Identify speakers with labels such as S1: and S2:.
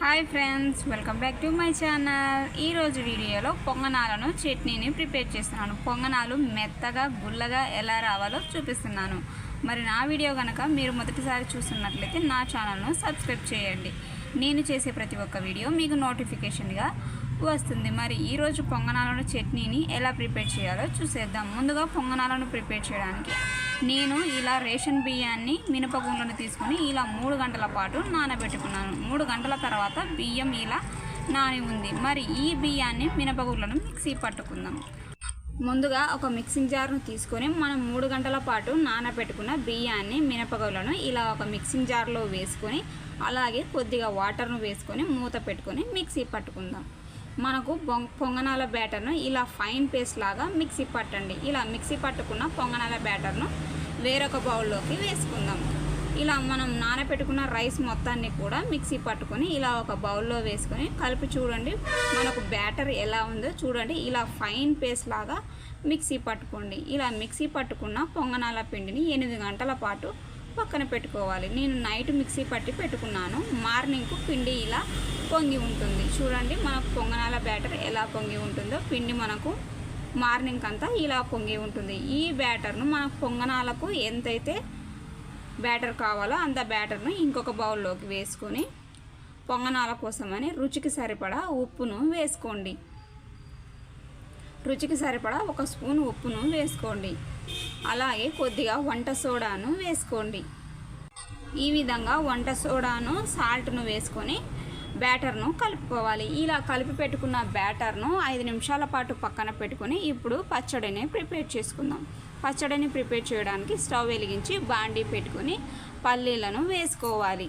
S1: Hi friends welcome back to my channel. ఈరోజు వీడియోలో పొంగనాలను చట్నీని ప్రిపేర్ చేస్తున్నాను. పొంగనాలు మెత్తగా గుల్లగా ఎలా రావాలో చూపిస్తున్నాను. మరి నా వీడియో కనుక మీరు మొదటిసారి చూస్తున్నట్లయితే నా ఛానల్ను సబ్స్క్రైబ్ చేయండి. నేను చేసే ప్రతి ఒక్క వీడియో మీకు నోటిఫికేషన్గా వస్తుంది. మరి ఈరోజు పొంగనాలను చట్నీని ఎలా ప్రిపేర్ చేయాలో చూసేద్దాం. ముందుగా పొంగనాలను ప్రిపేర్ చేయడానికి నేను ఇలా రేషన్ బియ్యాన్ని మినపగుండ్లను తీసుకొని ఇలా మూడు గంటల పాటు నానబెట్టుకున్నాను. మూడు గంటల తర్వాత బియ్యం ఇలా నాని ఉంది. మరి ఈ బియ్యాన్ని మినపగుండ్లను మిక్సీ పట్టుకుందాం. ముందుగా ఒక మిక్సింగ్ జార్ను తీసుకొని మనం మూడు గంటల పాటు నానబెట్టుకున్న బియ్యాన్ని మినపగులను ఇలా ఒక మిక్సింగ్ జార్లో వేసుకొని అలాగే కొద్దిగా వాటర్ను వేసుకొని మూత పెట్టుకొని మిక్సీ పట్టుకుందాం. మనకు బొం- పొంగనాల బ్యాటర్ను ఇలా ఫైన్ పేస్ట్ లాగా మిక్సీ పట్టండి. ఇలా మిక్సీ పట్టుకున్న పొంగనాల బ్యాటర్ను వేరొక బౌల్లోకి వేసుకుందాం. ఇలా మనం నానబెట్టుకున్న రైస్ మొత్తాన్ని కూడా మిక్సీ పట్టుకొని ఇలా ఒక బౌల్లో వేసుకొని కలిపి చూడండి మనకు బ్యాటర్ ఎలా ఉందో చూడండి. ఇలా ఫైన్ పేస్ట్ లాగా మిక్సీ పట్టుకోండి. ఇలా మిక్సీ పట్టుకున్న పొంగనాల పిండిని ఎనిమిది గంటల పాటు పక్కన పెట్టుకోవాలి. నేను నైట్ మిక్సీ పట్టి పెట్టుకున్నాను. మార్నింగ్కు పిండి ఇలా పొంగి ఉంటుంది. చూడండి మన పొంగనాల బ్యాటర్ ఎలా పొంగి ఉంటుందో. పిండి మనకు మార్నింగ్ అంతా ఇలా పొంగి ఉంటుంది. ఈ బ్యాటర్ను మన పొంగనాలకు ఎంతైతే బ్యాటర్ కావాలో అంత బ్యాటర్ను ఇంకొక బౌల్లోకి వేసుకొని పొంగనాల కోసమని రుచికి సరిపడా ఉప్పును వేసుకోండి. రుచికి సరిపడా ఒక స్పూన్ ఉప్పును వేసుకోండి. అలాగే కొద్దిగా వంట సోడాను వేసుకోండి. ఈ విధంగా వంట సోడాను సాల్ట్ను వేసుకొని బ్యాటర్ను కలుపుకోవాలి. ఇలా కలిపి పెట్టుకున్న బ్యాటర్ను ఐదు నిమిషాల పాటు పక్కన పెట్టుకొని ఇప్పుడు పచ్చడిని ప్రిపేర్ చేసుకుందాం. పచ్చడిని ప్రిపేర్ చేయడానికి స్టవ్ వెలిగించి బాండీ పెట్టుకొని పల్లీలను వేసుకోవాలి.